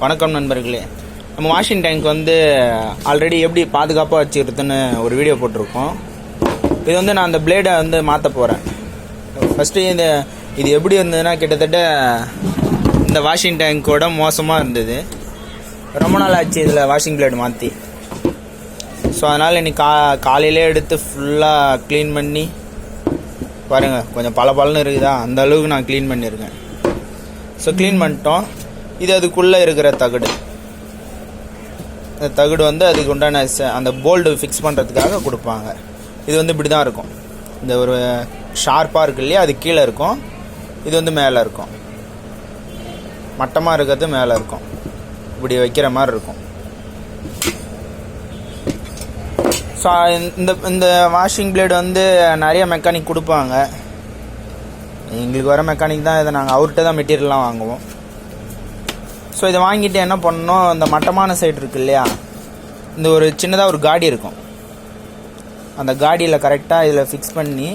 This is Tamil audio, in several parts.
வணக்கம் நண்பர்களே. நம்ம வாஷிங் டேங்க் வந்து ஆல்ரெடி எப்படி பாதுகாப்பாக வச்சுக்கிறதுன்னு ஒரு வீடியோ போட்டிருக்கோம். இது வந்து நான் அந்த பிளேடை வந்து மாற்ற போகிறேன் ஃபஸ்ட்டு இந்த இது எப்படி இருந்ததுன்னா கிட்டத்தட்ட இந்த வாஷிங் டேங்கோட மோசமாக இருந்தது. ரொம்ப நாள் ஆச்சு இதில் வாஷிங் பிளேடு மாற்றி ஸோ அதனால் இன்னைக்கு கா காலையிலே எடுத்து ஃபுல்லாக க்ளீன் பண்ணி பாருங்கள் கொஞ்சம் பல பலன்னு இருக்குதா? அந்த அளவுக்கு நான் க்ளீன் பண்ணியிருக்கேன். ஸோ க்ளீன் பண்ணிட்டோம். இது அதுக்குள்ளே இருக்கிற தகடு. இந்த தகடு வந்து அதுக்கு உண்டான அந்த போல்டு ஃபிக்ஸ் பண்ணுறதுக்காக கொடுப்பாங்க. இது வந்து இப்படி தான் இருக்கும். இந்த ஒரு ஷார்ப்பாக இருக்கு இல்லையா அது கீழே இருக்கும். இது வந்து மேலே இருக்கும். மட்டமாக இருக்கிறது மேலே இருக்கும். இப்படி வைக்கிற மாதிரி இருக்கும். ஸோ இந்த இந்த வாஷிங் பிளேடு வந்து நிறைய மெக்கானிக் கொடுப்பாங்க. எங்களுக்கு வர மெக்கானிக் தான் இதை நாங்கள் அவர்கிட்ட தான் மெட்டீரியல்லாம் வாங்குவோம். ஸோ இதை வாங்கிட்டு என்ன பண்ணோம் இந்த மட்டமான சைடு இருக்கு இல்லையா? இந்த ஒரு சின்னதாக ஒரு காடி இருக்கும். அந்த காடியில் கரெக்டாக இதில் ஃபிக்ஸ் பண்ணி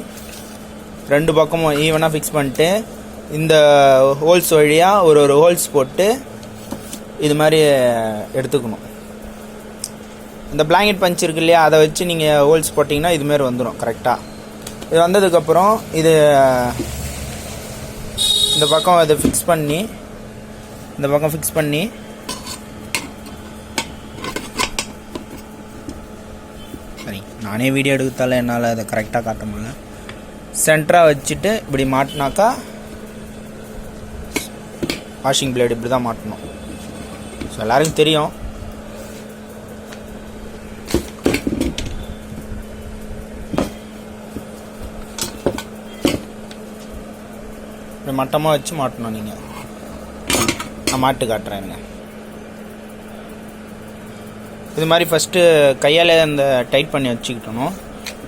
ரெண்டு பக்கமும் ஈவனாக ஃபிக்ஸ் பண்ணிட்டு இந்த ஹோல்ஸ் வழியாக ஒரு ஒரு ஹோல்ஸ் போட்டு இது மாதிரி எடுத்துக்கணும். இந்த பிளாங்கெட் பஞ்ச் இருக்கு இல்லையா? அதை வச்சு நீங்கள் ஹோல்ஸ் போட்டிங்கன்னா இதுமாரி வந்துடும் கரெக்டாக இது வந்ததுக்கப்புறம் இது இந்த பக்கம் அதை ஃபிக்ஸ் பண்ணி இந்த பக்கம் ஃபிக்ஸ் பண்ணி. சரி நானே வீடியோ எடுத்தால என்னால் அதை கரெக்டாக காட்ட முடியல. சென்டராக வச்சுட்டு இப்படி மாட்டினாக்கா வாஷிங் பிளேடு இப்படி தான் மாட்டணும். ஸோ எல்லாருக்கும் தெரியும். இப்படி மட்டமாக வச்சு மாட்டணும் நீங்கள் நான் மாட்டு காட்டுறேங்க இது மாதிரி ஃபஸ்ட்டு கையால் அந்த டைட் பண்ணி வச்சுக்கிட்டணும்.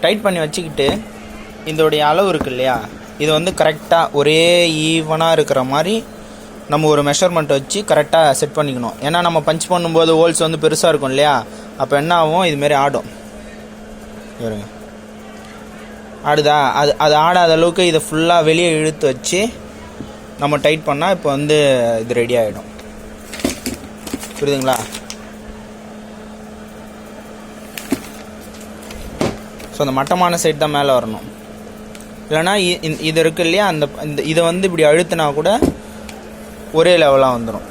டைட் பண்ணி வச்சுக்கிட்டு இதோடைய அளவு இருக்கு இல்லையா? இது வந்து கரெக்டாக ஒரே ஈவனாக இருக்கிற மாதிரி நம்ம ஒரு மெஷர்மெண்ட் வச்சு கரெக்டாக செட் பண்ணிக்கணும். ஏன்னா நம்ம பஞ்ச் பண்ணும்போது ஹோல்ஸ் வந்து பெருசாக இருக்கும் இல்லையா? அப்போ என்ன ஆகும்? இதுமாரி ஆடும். ஆடுதா? அது அது ஆடாத அளவுக்கு இதை ஃபுல்லாக வெளியே இழுத்து வச்சு நம்ம டைட் பண்ணால் இப்போ வந்து இது ரெடி ஆகிடும் புரியுதுங்களா? ஸோ அந்த மட்டமான சைடு தான் மேலே வரணும். இல்லைனா இது இருக்கு இல்லையா? அந்த இந்த இதை வந்து இப்படி அழுத்தினா கூட ஒரே லெவலாக வந்துடும்